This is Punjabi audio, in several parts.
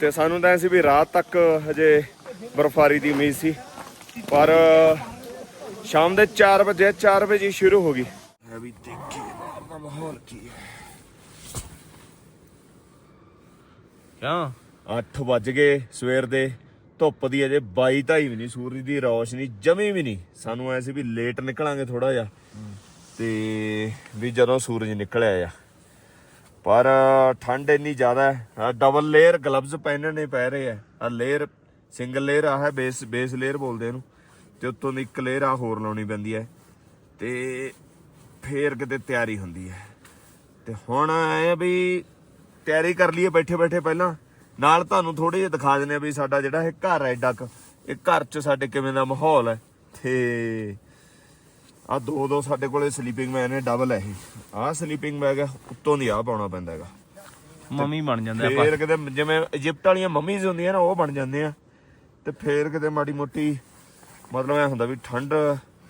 ਤੇ ਸਾਨੂੰ ਤਾਂ ਐਂ ਸੀ ਵੀ ਰਾਤ ਤੱਕ ਹਜੇ ਬਰਫਾਰੀ ਦੀ ਉਮੀਦ ਸੀ ਪਰ ਸ਼ਾਮ ਦੇ 4 ਵਜੇ 4 ਵਜੇ ਸ਼ੁਰੂ ਹੋ ਗਈ। ਹੈ ਵੀ ਦੇਖੀ ਦਾ ਮਾਹੌਲ ਕੀ ਹੈ। ਕਿਉਂ? 8 ਵੱਜ ਗਏ ਸਵੇਰ ਦੇ ਧੁੱਪ ਦੀ ਅਜੇ 22 ਢਾਈ ਵੀ ਨਹੀਂ ਸੂਰਜ ਦੀ ਰੌਸ਼ਨੀ ਜਮੀ ਵੀ ਨਹੀਂ। ਸਾਨੂੰ ਐ ਸੀ ਵੀ ਲੇਟ ਨਿਕਲਾਂਗੇ ਥੋੜਾ ਜਿਹਾ ਤੇ ਵੀ ਜਦੋਂ ਸੂਰਜ ਨਿਕਲਿਆ ਆ ਪਰ ਠੰਡ ਇੰਨੀ ਜ਼ਿਆਦਾ ਹੈ। ਡਬਲ ਲੇਅਰ ਗਲਵਜ਼ ਪਹਿਨਣੇ ਪੈ ਰਹੇ ਆ ਆ ਲੇਅਰ ਸਿੰਗਲ ਲੇਅਰ ਆ ਹੈ ਬੇਸ ਬੇਸ ਲੇਅਰ ਬੋਲਦੇ ਇਹਨੂੰ। ਤੇ ਉੱਤੋਂ ਦੀ ਇੱਕ ਲੇਅਰ ਆ ਹੋਰ ਲਾਉਣੀ ਪੈਂਦੀ ਹੈ। ਤੇ ਫੇਰ ਕਿਤੇ ਤਿਆਰੀ ਹੁੰਦੀ ਹੈ। ਤੇ ਹੁਣ ਐ ਵੀ ਤਿਆਰੀ ਕਰ ਲਈਏ ਬੈਠੇ ਬੈਠੇ ਪਹਿਲਾਂ। ਨਾਲ ਤੁਹਾਨੂੰ ਥੋੜੀ ਜਿਹੀ ਦਿਖਾ ਦਿੰਦੇ ਆ ਵੀ ਸਾਡਾ ਜਿਹੜਾ ਇਹ ਘਰ ਹੈ ਏਡਾ ਕੁ। ਇਹ ਘਰ 'ਚ ਸਾਡੇ ਕਿਵੇਂ ਦਾ ਮਾਹੌਲ ਹੈ। ਤੇ ਆ ਦੋ ਦੋ ਸਾਡੇ ਕੋਲੇ ਸਲੀਪਿੰਗ ਮੈਨ ਹੈ ਡਬਲ ਹੈ ਇਹ। ਆਹ ਸਲੀਪਿੰਗ ਬੈਗ ਹੈ ਉੱਤੋਂ ਦੀ ਆ ਪਾਉਣਾ ਪੈਂਦਾ ਹੈਗਾ। ਮੰਮੀ ਬਣ ਜਾਂਦਾ ਆਪਾਂ। ਫੇਰ ਕਿਤੇ ਜਿਵੇਂ ਇਜਿਪਟ ਵਾਲੀਆਂ ਮੰਮੀਜ਼ ਹੁੰਦੀਆਂ ਨਾ ਉਹ ਬਣ ਜਾਂਦੇ ਆ। ਤੇ ਫੇਰ ਕਿਤੇ ਮਾੜੀ ਮੋਟੀ ਮਤਲਬ ਐ ਹੁੰਦਾ ਵੀ ਠੰਡ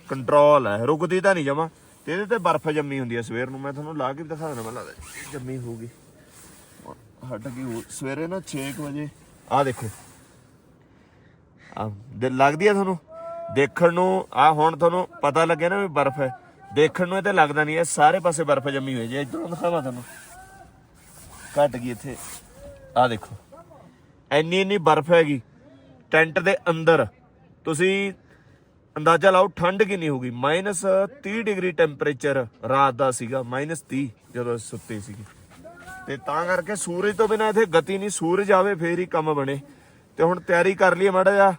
ਕੰਟਰੋਲ ਹੈ ਰੁਕਦੀ ਤਾਂ ਨਹੀਂ ਜਮਾ। ਤੇ ਇਹਦੇ ਤੇ ਬਰਫ਼ ਜੰਮੀ ਹੁੰਦੀ ਹੈ ਸਵੇਰ ਨੂੰ। ਮੈਂ ਤੁਹਾਨੂੰ ਲਾ ਕੇ ਵੀ ਦਿਖਾ ਦੇਣਾ ਮੈਨੂੰ ਲੱਗਦਾ ਜੰਮੀ ਹੋਊਗੀ। ਹਟ ਗਈ। ਸਵੇਰੇ ਨਾ 6 ਵਜੇ ਆ ਦੇਖੋ। ਆ ਲੱਗਦੀ ਆ ਤੁਹਾਨੂੰ? ਦੇਖਣ ਨੂੰ, ਆ ਹੁਣ ਤੁਹਾਨੂੰ ਪਤਾ ਲੱਗਿਆ ਨਾ ਵੀ ਬਰਫ਼ ਹੈ। ਦੇਖਣ ਨੂੰ ਇਹ ਤੇ ਲੱਗਦਾ ਨਹੀਂ, ਇਹ ਸਾਰੇ ਪਾਸੇ ਬਰਫ਼ ਜੰਮੀ ਹੋਈ ਜੇ ਇਧਰੋਂ ਦਿਖਾਵਾਂ ਤੁਹਾਨੂੰ। ਘਟ ਗਈ ਇੱਥੇ। ਆ ਦੇਖੋ। ਇੰਨੀ ਇੰਨੀ ਬਰਫ਼ ਹੈਗੀ। ਟੈਂਟ ਦੇ ਅੰਦਰ। ਤੁਸੀਂ ਅੰਦਾਜ਼ਾ ਲਾਓ, ਠੰਡ ਕਿੰਨੀ ਹੋਗੀ -30 ਡਿਗਰੀ ਟੈਂਪਰੇਚਰ ਰਾਤ ਦਾ ਸੀਗਾ -30 ਜਦੋਂ ਅਸੀਂ ਸੁੱਤੇ ਸੀਗੇ। ਤੇ ਤਾਂ ਕਰਕੇ ਸੂਰਜ ਤੋਂ ਬਿਨਾ ਇੱਥੇ ਗਤੀ ਨਹੀਂ, ਸੂਰਜ ਆਵੇ, ਫੇਰ ਹੀ ਕੰਮ ਬਣੇ। ਤੇ ਹੁਣ ਤਿਆਰੀ ਕਰ ਲਈਏ ਮਾੜਾ ਜਿਹਾ।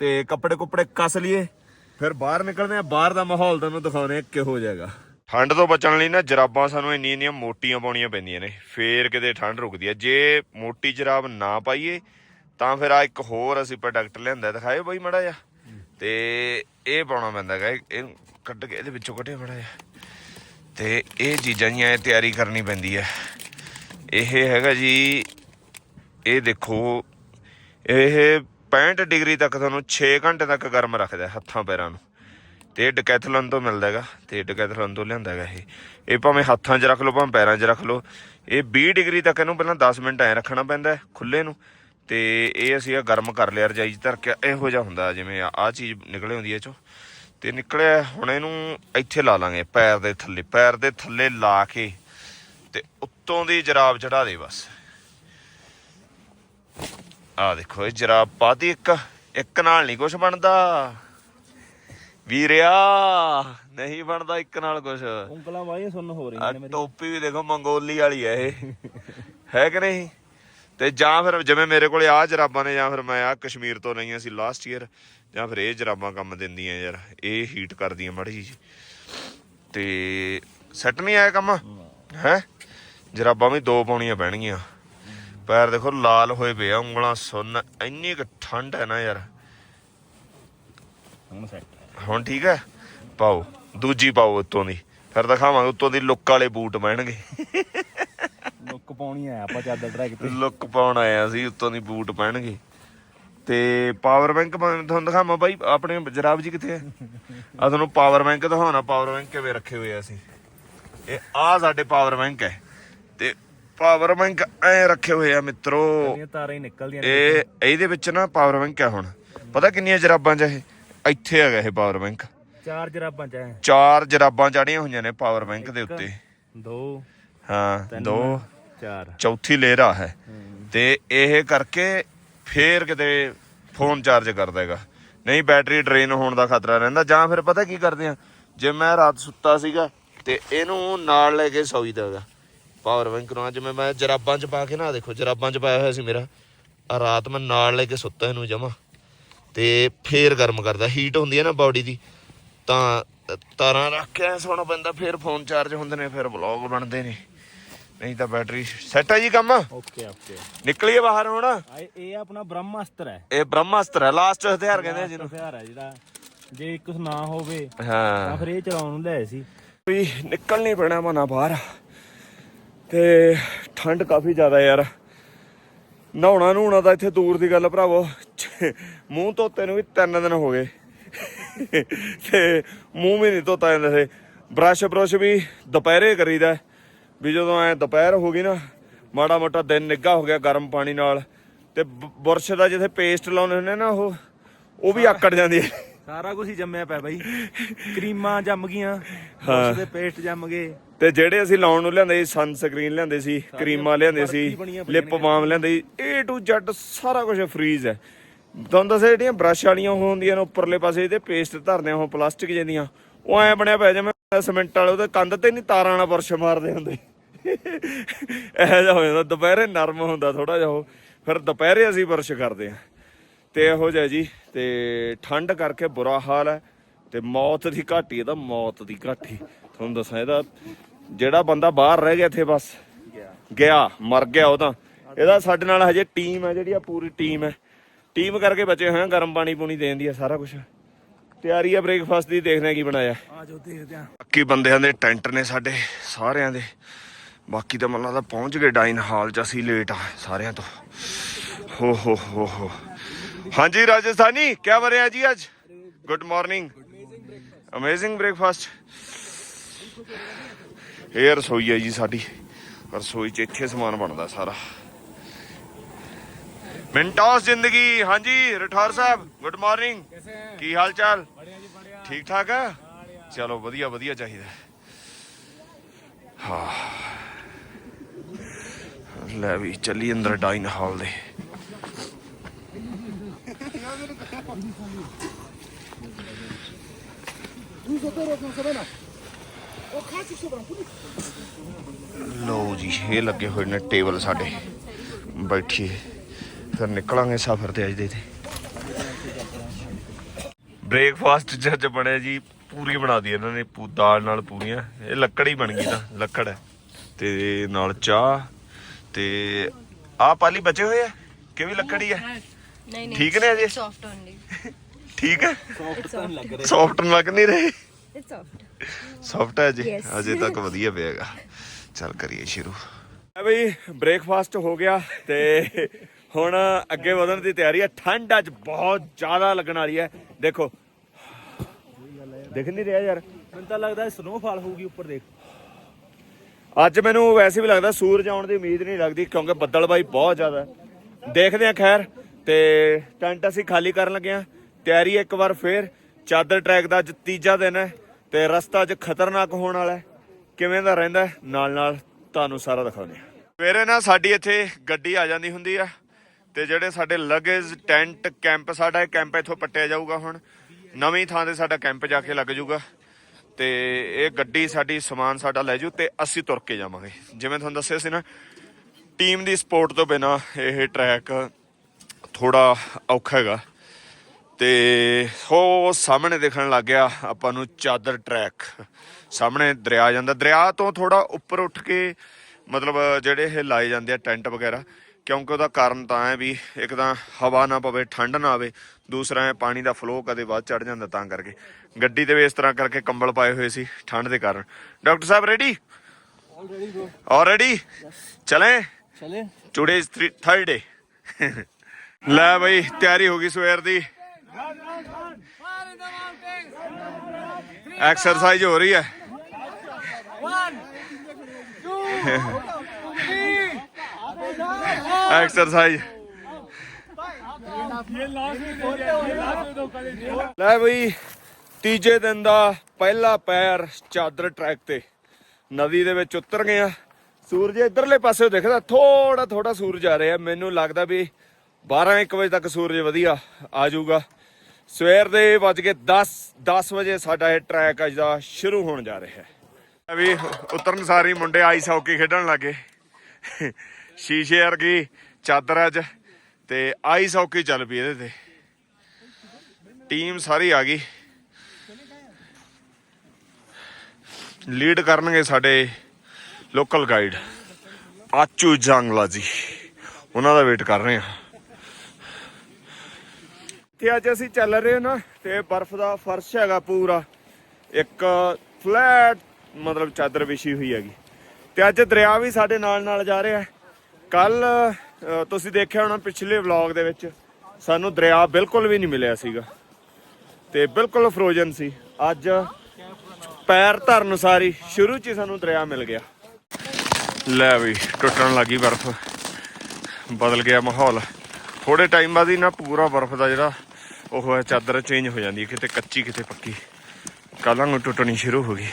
ਤੇ ਕੱਪੜੇ ਕੁੱਪੜੇ ਕੱਸ ਲਈਏ। ਫਿਰ ਬਾਹਰ ਨਿਕਲਦੇ ਆ ਬਾਹਰ ਦਾ ਮਾਹੌਲ ਤੁਹਾਨੂੰ ਦਿਖਾਉਣੇ ਆ ਕਿਹੋ ਜਾਏਗਾ ਠੰਡ ਤੋਂ ਬਚਣ ਲਈ ਨਾ ਜਰਾਬਾਂ ਸਾਨੂੰ ਇੰਨੀਆਂ ਇੰਨੀਆਂ ਮੋਟੀਆਂ ਪਾਉਣੀਆਂ ਪੈਂਦੀਆਂ ਨੇ। ਫੇਰ ਕਿਤੇ ਠੰਡ ਰੁਕਦੀ ਹੈ ਜੇ ਮੋਟੀ ਜਰਾਬ ਨਾ ਪਾਈਏ, ਤਾਂ ਫਿਰ ਆ ਇੱਕ ਹੋਰ ਅਸੀਂ ਪ੍ਰੋਡਕਟ ਲਿਆਂਦਾ ਦਿਖਾਏ ਬਾਈ ਮਾੜਾ ਜਿਹਾ। ਤੇ ਇਹ ਪਾਉਣਾ ਪੈਂਦਾ ਗਾ ਇਹ- ਕੱਢ ਕੇ ਇਹਦੇ ਵਿੱਚੋਂ ਕੱਢਿਆ ਮਾੜਾ ਜਿਹਾ। ਤੇ ਇਹ ਚੀਜ਼ਾਂ ਦੀਆਂ ਇਹ ਤਿਆਰੀ ਕਰਨੀ ਪੈਂਦੀ ਹੈ ਇਹ ਹੈਗਾ ਜੀ, ਇਹ ਦੇਖੋ, ਇਹ 65 ਡਿਗਰੀ ਤੱਕ ਤੁਹਾਨੂੰ 6 ਘੰਟੇ ਤੱਕ ਗਰਮ ਰੱਖਦਾ ਹੱਥਾਂ ਪੈਰਾਂ ਨੂੰ। ਤੇ ਇਹ ਡਕੈਥਲਨ ਤੋਂ ਮਿਲਦਾ ਹੈਗਾ, ਤੇ ਡਕੈਥਲਨ ਤੋਂ ਲਿਆਂਦਾ ਹੈਗਾ ਇਹ। ਇਹ ਭਾਵੇਂ ਹੱਥਾਂ 'ਚ ਰੱਖ ਲਓ, ਭਾਵੇਂ ਪੈਰਾਂ 'ਚ ਰੱਖ ਲਓ। ਇਹ 20 ਡਿਗਰੀ ਤੱਕ ਇਹਨੂੰ ਪਹਿਲਾਂ 10 ਮਿੰਟ ਐ ਰੱਖਣਾ ਪੈਂਦਾ ਹੈ ਖੁੱਲੇ ਨੂੰ। ਤੇ ਇਹ ਅਸੀਂ ਆ ਗਰਮ ਕਰ ਲਿਆ, ਰਜਾਈ 'ਚ ਧਰ ਕੇ ਇਹੋ ਜਿਹਾ ਹੁੰਦਾ, ਜਿਵੇਂ ਆ ਚੀਜ਼ ਨਿਕਲੇ ਹੁੰਦੀ ਹੈ ਚੋਂ। ਤੇ ਨਿਕਲਿਆ ਹੁਣ ਇਹਨੂੰ ਇੱਥੇ ਲਾ ਲਾਂਗੇ, ਪੈਰ ਦੇ ਥੱਲੇ, ਪੈਰ ਦੇ ਥੱਲੇ ਲਾ ਕੇ। ਤੇ ਉੱਤੋਂ ਦੀ ਜਰਾਬ ਚੜਾ ਦੇ ਬਸ। ਆ ਦੇਖੋ ਇਹ ਜਰਾਬ ਪਾਤੀ ਇੱਕ ਇੱਕ ਨਾਲ ਨਹੀਂ ਕੁਝ ਬਣਦਾ। ਵੀਰਿਆ ਨਹੀਂ ਬਣਦਾ ਇੱਕ ਨਾਲ ਕੁਝ ਉਂਗਲਾਂ ਵਾਹੀਆਂ ਸੁੰਨ ਹੋ ਰਹੀਆਂ ਨੇ ਮੇਰੀ। ਟੋਪੀ ਵੀ ਦੇਖੋ ਮੰਗੋਲੀ ਵਾਲੀ ਹੈ ਇਹ। ਹੈ ਕਿ ਨਹੀਂ? ਤੇ ਜਾਂ ਫਿਰ ਜਿਵੇਂ ਮੇਰੇ ਕੋਲੇ ਆ ਜਰਾਬਾਂ ਨੇ ਜਾਂ ਫਿਰ ਮੈਂ ਆ ਕਸ਼ਮੀਰ ਤੋਂ ਲਈਆਂ ਸੀ ਲਾਸਟ ਈਅਰ ਜਾਂ ਫਿਰ ਇਹ ਜਰਾਬਾਂ ਕੰਮ ਦਿੰਦੀਆਂ ਯਾਰ ਇਹ ਹੀਟ ਕਰਦੀਆਂ ਮੜੀ ਜੀ ਤੇ ਸੈੱਟ ਨਹੀਂ ਆਇਆ ਕੰਮ? ਹੈ? ਜਰਾਬਾਂ ਵੀ ਦੋ ਪਾਉਣੀਆਂ ਪੈਣਗੀਆਂ। ਪੈਰ ਦੇਖੋ ਲਾਲ ਹੋਏ ਪਏ ਆ ਉਂਗਲਾਂ ਸੁੰਨ ਇੰਨੀ ਕੁ ਠੰਡ ਹੈ ਨਾ ਯਾਰ। ਹੁਣ ਸੈੱਟ ਹੁਣ ਠੀਕ ਹੈ? ਪਾਓ ਦੂਜੀ ਪਾਓ ਉੱਤੋਂ ਦੀ। ਫਿਰ ਦਿਖਾਵਾਂਗੇ ਉੱਤੋਂ ਦੀ ਲੁੱਕ ਵਾਲੇ ਬੂਟ ਪਹਿਣਗੇ ਲੁੱਕ ਪਾਉਣੀ ਆ ਆਪਾਂ ਚਾਦਰ ਟਰੈਕ ਤੇ ਲੁੱਕ ਪਾਉਣ ਆਇਆ ਸੀ ਉੱਤੋਂ ਦੀ ਬੂਟ ਪਹਿਣਗੇ ਤੇ ਪਾਵਰ ਬੈਂਕ ਤੁਹਾਨੂੰ ਦਿਖਾਵਾਂ ਬਾਈ ਆਪਣੇ ਜਰਾਬ ਜੀ ਕਿੱਥੇ ਹੈ ਆ ਤੁਹਾਨੂੰ ਪਾਵਰ ਬੈਂਕ ਦਿਖਾਉਣਾ ਪਾਵਰ ਬੈਂਕ ਕਿਵੇਂ ਰੱਖੇ ਹੋਏ ਆ ਅਸੀਂ। ਇਹ ਆ ਸਾਡੇ ਪਾਵਰ ਬੈਂਕ ਹੈ। ਤੇ ਪਾਵਰ ਬੈਂਕ ਐ ਰੱਖੇ ਹੋਏ ਆ ਮਿੱਤਰੋ। ਇਹ ਤਾਰਾਂ ਹੀ ਨਿਕਲਦੀਆਂ ਨੇ ਇਹ ਇਹਦੇ ਵਿੱਚ ਨਾ ਪਾਵਰ ਬੈਂਕ ਹੈ ਹੁਣ। ਪਤਾ ਕਿੰਨੀਆਂ ਜਰਾਬਾਂ ਚ ਇਹ? ਇੱਥੇ ਹੈਗਾ ਇਹ ਪਾਵਰ ਬੈਂਕ ਚਾਰ ਜਰਾਬਾਂ ਚ ਐ। ਚਾਰ ਜਰਾਬਾਂ ਚਾੜੀਆਂ ਹੋਈਆਂ ਨੇ ਪਾਵਰ ਬੈਂਕ ਦੇ ਉੱਤੇ। ਦੋ ਹਾਂ ਦੋ ਚਾਰ। ਚੌਥੀ ਲੇਅਰ ਆ ਹੈ। ਤੇ ਇਹ ਕਰਕੇ ਫੇਰ ਕਿਤੇ ਫੋਨ ਚਾਰਜ ਕਰਦਾ ਹੈਗਾ। ਨਹੀਂ ਬੈਟਰੀ ਡਰੇਨ ਹੋਣ ਦਾ ਖਤਰਾ ਰਹਿੰਦਾ। ਜਾਂ ਫਿਰ ਪਤਾ ਕੀ ਕਰਦੇ ਆ? ਜੇ ਮੈਂ ਰਾਤ ਸੁੱਤਾ ਸੀਗਾ ਤੇ ਇਹਨੂੰ ਨਾਲ ਲੈ ਕੇ ਸੌਈਦਾ ਹੈਗਾ। ਪਾਵਰ ਬੈਂਕ ਨੂੰ ਅੱਜ ਮੈਂ ਮੈਂ ਜਰਾਬਾਂ 'ਚ ਪਾ ਕੇ ਨਾ ਦੇਖੋ ਜਰਾਬਾਂ 'ਚ ਪਾਇਆ ਹੋਇਆ ਸੀ ਮੇਰਾ। ਆ ਰਾਤ ਮੈਂ ਨਾਲ ਲੈ ਕੇ ਸੁੱਤਾ ਇਹਨੂੰ ਜਮਾ। ਤੇ ਫੇਰ ਗਰਮ ਕਰਦਾ ਹੀਟ ਹੁੰਦੀ ਹੈ ਨਾ ਬਾਡੀ ਦੀ। ਤਾਂ ਤਾਰਾਂ ਰੱਖ ਕੇ ਸੌਣਾ ਪੈਂਦਾ ਫਿਰ ਫੋਨ ਚਾਰਜ ਹੁੰਦੇ ਨੇ ਫਿਰ ਵਲੌਗ ਬਣਦੇ ਨੇ। ਨਹੀਂ ਤਾਂ ਬੈਟਰੀ ਸੈੱਟ ਹੈ ਜੀ ਕੰਮ। ਓਕੇ ਓਕੇ ਨਿਕਲੀਏ ਬਾਹਰ ਹੁਣ। ਇਹ ਆਪਣਾ ਬ੍ਰਹਮਾਸਤਰ ਹੈ। ਇਹ ਬ੍ਰਹਮਾਸਤਰ ਹੈ ਲਾਸਟ ਹਥਿਆਰ ਕਹਿੰਦੇ ਆ ਜਿਹਨੂੰ। ਹਥਿਆਰ ਹੈ ਜਿਹੜਾ। ਜੇ ਕੁਝ ਨਾ ਹੋਵੇ ਹਾਂ। ਫਿਰ ਇਹ ਚਲਾਉਣ ਨੂੰ ਲੈ ਸੀ। ਵੀ ਨਿਕਲ ਨਹੀਂ ਪੈਣਾ ਮਨਾ ਬਾਹਰ। ਤੇ ਠੰਡ ਕਾਫੀ ਜ਼ਿਆਦਾ ਯਾਰ। ਨਹਾਉਣਾ ਨੂਣਾ ਤਾਂ ਇੱਥੇ ਦੂਰ ਦੀ ਗੱਲ ਭਰਾਵੋ। ਮੂੰਹ ਧੋਤੇ ਨੂੰ ਵੀ ਤਿੰਨ ਦਿਨ ਹੋ ਗਏ। ਤੇ ਮੂੰਹ ਵੀ ਨਹੀਂ ਧੋਤਾ ਜਾਂਦਾ ਸੀ। ਬ੍ਰਸ਼ ਬਰੁਸ਼ ਵੀ ਦੁਪਹਿਰੇ ਕਰੀਦਾ। ਵੀ ਜਦੋਂ ਐ ਦੁਪਹਿਰ ਹੋ ਗਈ ਨਾ ਮਾੜਾ ਮੋਟਾ ਦਿਨ ਨਿੱਘਾ ਹੋ ਗਿਆ ਗਰਮ ਪਾਣੀ ਨਾਲ। ਤੇ ਬੁਰਸ਼ ਦਾ ਜਿੱਥੇ ਪੇਸਟ ਲਾਉਂਦੇ ਹੁੰਦੇ ਨਾ ਉਹ ਉਹ ਵੀ ਆਕੜ ਜਾਂਦੀ ਹੈ। ਸਾਰਾ ਕੁਝ ਹੀ ਜੰਮਿਆ ਪਿਆ ਬਾਈ। ਕਰੀਮਾਂ ਜੰਮ ਗਈਆਂ। ਉਸ ਦੇ ਪੇਸਟ ਜੰਮ ਗਏ। ਤੇ ਜਿਹੜੇ ਅਸੀਂ ਲਾਉਣ ਨੂੰ ਲਿਆਂਦੇ ਸੀ ਸਨ ਸਕਰੀਨ ਲਿਆਂਦੇ ਸੀ ਕਰੀਮਾਂ ਲਿਆਂਦੇ ਸੀ ਲਿਪ ਬਾਮ ਲਿਆਂਦੇ ਸੀ A to Z ਸਾਰਾ ਕੁਝ ਫ੍ਰੀਜ਼ ਹੈ। ਤੁਹਾਨੂੰ ਦੱਸਿਆ ਜਿਹੜੀਆਂ ਬ੍ਰਸ਼ ਵਾਲੀਆਂ ਉਹ ਹੁੰਦੀਆਂ ਨੇ ਉੱਪਰਲੇ ਪਾਸੇ ਇਹਦੇ ਪੇਸਟ ਧਰਦੇ ਆ ਉਹ ਪਲਾਸਟਿਕ ਜਿਹੀਆਂ ਉਹ ਐ ਬਣਿਆ ਪਿਆ ਜਿਵੇਂ ਸਿਮੈਂਟ ਵਾਲੇ ਉਹਦੇ ਕੰਧ ਤੇ ਨਹੀਂ ਤਾਰਾਂ ਨਾਲ ਬੁਰਸ਼ ਮਾਰਦੇ ਹੁੰਦੇ। ਇਹ ਜਿਹਾ ਹੋ ਜਾਂਦਾ ਦੁਪਹਿਰੇ ਨਰਮ ਹੁੰਦਾ ਥੋੜਾ ਜਿਹਾ ਉਹ ਫਿਰ ਦੁਪਹਿਰੇ ਅਸੀਂ ਬੁਰਸ਼ ਕਰਦੇ ਆ। ਤੇ ਇਹੋ ਜਿਹਾ ਜੀ ਤੇ ਠੰਡ ਕਰਕੇ ਬੁਰਾ ਹਾਲ ਹੈ ਤੇ ਮੌਤ ਦੀ ਘਾਟੀ ਇਹਦਾ ਮੌਤ ਦੀ ਘਾਟੀ। ਤੁਹਾਨੂੰ ਦੱਸਾਂ ਇਹਦਾ ਜਿਹੜਾ ਬੰਦਾ ਬਾਹਰ ਰਹਿ ਗਿਆ ਇੱਥੇ ਬਸ ਗਿਆ ਗਿਆ ਮਰ ਗਿਆ ਉਹ ਤਾਂ। ਇਹਦਾ ਸਾਡੇ ਨਾਲ ਹਜੇ ਟੀਮ ਹੈ ਜਿਹੜੀ ਆ ਪੂਰੀ ਟੀਮ ਹੈ। ਟੀਮ ਕਰਕੇ ਬਚੇ ਹੋਏ ਆ ਗਰਮ ਪਾਣੀ ਪੂਣੀ ਦੇਣ ਦੀ ਆ ਸਾਰਾ ਕੁਝ ਤਿਆਰੀ ਆ ਬ੍ਰੇਕਫਾਸਟ ਦੀ ਦੇਖਦੇ ਆ ਕੀ ਬਣਾਇਆ। ਆ ਜੋ ਦੇਖਦੇ ਆ। ਬਾਕੀ ਬੰਦਿਆਂ ਦੇ ਟੈਂਟ ਨੇ ਸਾਡੇ ਸਾਰਿਆਂ ਦੇ। ਬਾਕੀ ਤਾਂ ਮੈਨੂੰ ਲੱਗਦਾ ਪਹੁੰਚ ਗਏ ਡਾਈਨ ਹਾਲ ਚ ਅਸੀਂ ਲੇਟ ਆ ਸਾਰਿਆਂ ਤੋਂ। ਹੋ ਹੋ ਹੋ ਹੋ। ਹਾਂਜੀ ਰਾਜਸਥਾਨੀ ਕੀ ਬਰਿਆ ਜੀ ਅੱਜ? ਗੁੱਡ ਮਾਰਨਿੰਗ ਅਮੇਜ਼ਿੰਗ ਬ੍ਰੇਕਫਾਸਟ ਇਹ ਰਸੋਈ ਹੈ ਜੀ ਸਾਡੀ। ਰਸੋਈ ਚ ਇੱਥੇ ਸਮਾਨ ਬਣਦਾ ਸਾਰਾ। ਮਿੰਟਾਸ ਜ਼ਿੰਦਗੀ। ਹਾਂਜੀ ਰਠੌਰ ਸਾਹਿਬ ਗੁੱਡ ਮਾਰਨਿੰਗ ਕੀ ਹਾਲ ਚਾਲ ਠੀਕ ਠਾਕ ਹੈ? ਚਲੋ ਵਧੀਆ ਵਧੀਆ ਚਾਹੀਦਾ ਹਾਂ। ਲੈ ਵੀ ਚੱਲੀ ਅੰਦਰ ਡਾਈਨ ਹਾਲ ਦੇ। ਲੋ ਜੀ ਇਹ ਲੱਗੇ ਹੋਏ ਨੇ ਟੇਬਲ ਸਾਡੇ। ਬੈਠੀਏ। ਫਿਰ ਨਿਕਲਾਂਗੇ ਸਫ਼ਰ ਤੇ ਅੱਜ ਦੇ ਤੇ ਬ੍ਰੇਕਫਾਸਟ ਜੱਜ ਬਣਿਆ ਜੀ ਪੂਰੀ ਬਣਾ ਦੀ ਇਹਨਾਂ ਨੇ ਦਾਲ ਨਾਲ ਪੂਰੀਆਂ। ਇਹ ਲੱਕੜ ਹੀ ਬਣ ਗਈ ਤਾਂ ਲੱਕੜ ਹੈ। ਤੇ ਨਾਲ ਚਾਹ ਤੇ ਆਹ ਪਾਲੀ ਬਚੇ ਹੋਏ ਆ? ਕਿਵੇਂ ਲੱਕੜ ਹੀ? ਹੈ ਨਹੀਂ ਨਹੀਂ ਠੀਕ ਨੇ ਅਜੇ? ਸੌਫਟ ਹੋਣਗੇ ਠੀਕ ਹੈ? ਸੌਫਟ ਤਾਂ ਲੱਗ ਰਹੇ। ਸੌਫਟ ਲੱਗ ਨਹੀਂ ਰਹੇ। ਇਟਸ ਸੌਫਟ ਸੌਫਟ ਹੈ ਜੀ? ਅਜੇ ਤੱਕ ਵਧੀਆ ਪਿਆਗਾ ਚੱਲ ਕਰੀਏ ਸ਼ੁਰੂ। ਐ ਬਈ ਬ੍ਰੇਕਫਾਸਟ ਹੋ ਗਿਆ ਤੇ ਹੁਣ ਅੱਗੇ ਵਧਣ ਦੀ ਤਿਆਰੀ ਹੈ। ਠੰਡ ਅੱਜ ਬਹੁਤ ਜ਼ਿਆਦਾ ਲੱਗਣ ਵਾਲੀ ਹੈ। ਦੇਖੋ। ਦਿਖ ਨਹੀਂ ਰਿਹਾ ਯਾਰ। ਮੈਨੂੰ ਤਾਂ ਲੱਗਦਾ ਸਨੋਫਾਲ ਹੋਊਗੀ ਉੱਪਰ ਦੇਖ। ਅੱਜ ਮੈਨੂੰ ਵੈਸੇ ਵੀ ਲੱਗਦਾ ਸੂਰਜ ਆਉਣ ਦੀ ਉਮੀਦ ਨਹੀਂ ਲੱਗਦੀ ਕਿਉਂਕਿ ਬੱਦਲਬਾਈ ਬਹੁਤ ਜ਼ਿਆਦਾ ਦੇਖਦੇ ਹਾਂ ਖੈਰ। ਤੇ ਟੈਂਟ ਅਸੀਂ ਖਾਲੀ ਕਰਨ ਲੱਗੇ ਹਾਂ। ਤਿਆਰੀ ਇੱਕ ਵਾਰ ਫੇਰ। ਚਾਦਰ ਟਰੈਕ ਦਾ ਅੱਜ ਤੀਜਾ ਦਿਨ ਹੈ। ਤੇ ਰਸਤਾ ਅੱਜ ਖਤਰਨਾਕ ਹੋਣ ਵਾਲਾ ਕਿਵੇਂ ਦਾ ਰਹਿੰਦਾ ਨਾਲ ਨਾਲ ਤੁਹਾਨੂੰ ਸਾਰਾ ਦਿਖਾਉਂਦੇ ਆ ਸਵੇਰੇ ਨਾ ਸਾਡੀ ਇੱਥੇ ਗੱਡੀ ਆ ਜਾਂਦੀ ਹੁੰਦੀ ਆ ਤੇ ਜਿਹੜੇ ਸਾਡੇ ਲਗੇਜ ਟੈਂਟ ਕੈਂਪ ਸਾਡਾ ਇਹ ਕੈਂਪ ਇੱਥੋਂ ਪੱਟਿਆ ਜਾਊਗਾ ਹੁਣ। ਨਵੀਂ ਥਾਂ ਤੇ ਸਾਡਾ ਕੈਂਪ ਜਾ ਕੇ ਲੱਗ ਜਾਊਗਾ ਤੇ ਇਹ ਗੱਡੀ ਸਾਡੀ, ਸਮਾਨ ਸਾਡਾ ਲੈ ਜੂ ਤੇ ਅਸੀਂ ਤੁਰ ਕੇ ਜਾਵਾਂਗੇ। ਜਿਵੇਂ ਤੁਹਾਨੂੰ ਦੱਸਿਆ ਸੀ ਨਾ ਟੀਮ ਦੀ ਸਪੋਰਟ ਤੋਂ ਬਿਨਾ ਇਹ ਟਰੈਕ ਥੋੜਾ ਔਖਾ ਹੈਗਾ। ਤੇ ਉਹ ਸਾਹਮਣੇ ਦਿਖਣ ਲੱਗ ਗਿਆ ਆਪਾਂ ਨੂੰ ਚਾਦਰ ਟਰੈਕ ਸਾਹਮਣੇ ਦਰਿਆ ਜਾਂਦਾ। ਦਰਿਆ ਤੋਂ ਥੋੜਾ ਉੱਪਰ ਉੱਠ ਕੇ ਮਤਲਬ ਜਿਹੜੇ ਇਹ ਲਾਏ ਜਾਂਦੇ ਆ ਟੈਂਟ ਵਗੈਰਾ ਕਿਉਂਕਿ ਉਹਦਾ ਕਾਰਨ ਤਾਂ ਹੈ ਵੀ ਇੱਕ ਤਾਂ ਹਵਾ ਨਾ ਪਵੇ ਠੰਡ ਨਾ ਆਵੇ ਦੂਸਰਾ ਹੈ ਪਾਣੀ ਦਾ ਫਲੋ ਕਦੇ ਵੱਧ ਚੜ ਜਾਂਦਾ ਤਾਂ ਕਰਕੇ। ਗੱਡੀ ਤੇ ਵੀ ਇਸ ਤਰ੍ਹਾਂ ਕਰਕੇ ਕੰਬਲ ਪਾਏ ਹੋਏ ਸੀ ਠੰਡ ਦੇ ਕਾਰਨ। ਡਾਕਟਰ ਸਾਹਿਬ ਰੈਡੀ ਆਲਰੇਡੀ ਚਲੇ? ਚਲੇ। ਟੁਡੇ ਇਜ਼ ਥਰਡ ਡੇ ਲੈ ਬਈ ਤਿਆਰੀ ਹੋ ਗਈ ਸਵੇਰ ਦੀ। ਐਕਸਰਸਾਈਜ਼ ਹੋ ਰਹੀ ਹੈ। ਐਕਸਰਸਾਈਜ਼ ਲੈ ਬਈ, ਤੀਜੇ ਦਿਨ ਦਾ ਪਹਿਲਾ ਪੈਰ ਚਾਦਰ ਟਰੈਕ ਤੇ। ਨਦੀ ਦੇ ਵਿੱਚ ਉਤਰ ਗਏ ਆ ਸੂਰਜ ਇਧਰਲੇ ਪਾਸੇ ਦਿਖਦਾ ਥੋੜਾ ਥੋੜਾ ਸੂਰਜ ਆ ਰਿਹਾ। ਮੈਨੂੰ ਲੱਗਦਾ ਵੀ 12 1 ਵਜੇ ਤੱਕ ਸੂਰਜ ਵਧੀਆ ਆ ਜਾਊਗਾ। ਸਵੇਰ ਦੇ ਵੱਜ ਕੇ 10 10 ਵਜੇ ਸਾਡਾ ਇਹ ਟਰੈਕ ਅੱਜ ਦਾ ਸ਼ੁਰੂ ਹੋਣ ਜਾ ਰਿਹਾ ਹੈ। ਵੀ ਉਤਰਨ ਸਾਰੀ ਮੁੰਡੇ ਆਈਸ ਹਾਕੀ ਖੇਡਣ ਲੱਗੇ। ਸ਼ੀਸ਼ੇ ਵਰਗੀ ਚਾਦਰ ਅੱਜ ਤੇ ਆਈਸ ਹਾਕੀ ਚੱਲ ਪਈ ਇਹਦੇ ਤੇ। ਟੀਮ ਸਾਰੀ ਆ ਗਈ। ਲੀਡ ਕਰਨਗੇ ਸਾਡੇ ਲੋਕਲ ਗਾਈਡ ਆਚੂ ਜਾਂਗਲਾ ਜੀ। ਉਹਨਾਂ ਦਾ ਵੇਟ ਕਰ ਰਹੇ ਹਾਂ। ਤੇ ਅੱਜ ਅਸੀਂ ਚੱਲ ਰਹੇ ਹਾਂ ਨਾ, ਤੇ ਬਰਫ਼ ਦਾ ਫਰਸ਼ ਹੈਗਾ ਪੂਰਾ। ਇੱਕ ਫਲੈਟ ਮਤਲਬ ਚਾਦਰ ਵਿਛੀ ਹੋਈ ਹੈਗੀ। ਤੇ ਅੱਜ ਦਰਿਆ ਵੀ ਸਾਡੇ ਨਾਲ ਨਾਲ ਜਾ ਰਿਹਾ ਕੱਲ ਤੁਸੀਂ ਦੇਖਿਆ ਹੋਣਾ ਪਿਛਲੇ ਵਲੌਗ ਦੇ ਵਿੱਚ, ਸਾਨੂੰ ਦਰਿਆ ਬਿਲਕੁਲ ਵੀ ਨਹੀਂ ਮਿਲਿਆ ਸੀਗਾ। ਤੇ ਬਿਲਕੁਲ ਫਰੋਜ਼ਨ ਸੀ। ਅੱਜ ਪੈਰ ਧਰਨ ਸਾਰੀ, ਸ਼ੁਰੂ ਚ ਹੀ ਸਾਨੂੰ ਦਰਿਆ ਮਿਲ ਗਿਆ। ਲੈ ਵੀ, ਟੁੱਟਣ ਲੱਗੀ ਬਰਫ਼। ਬਦਲ ਗਿਆ ਮਾਹੌਲ। ਥੋੜੇ ਟਾਈਮ ਬਾਅਦ ਹੀ ਨਾ ਪੂਰਾ ਬਰਫ਼ ਦਾ ਜਿਹੜਾ ਉਹ ਹੈ ਚਾਦਰ ਚੇਂਜ ਹੋ ਜਾਂਦੀ ਹੈ, ਕਿਤੇ ਕੱਚੀ, ਕਿਤੇ ਪੱਕੀ। ਕੱਲਾਂ ਨੂੰ ਟੁੱਟਣੀ ਸ਼ੁਰੂ ਹੋ ਗਈ।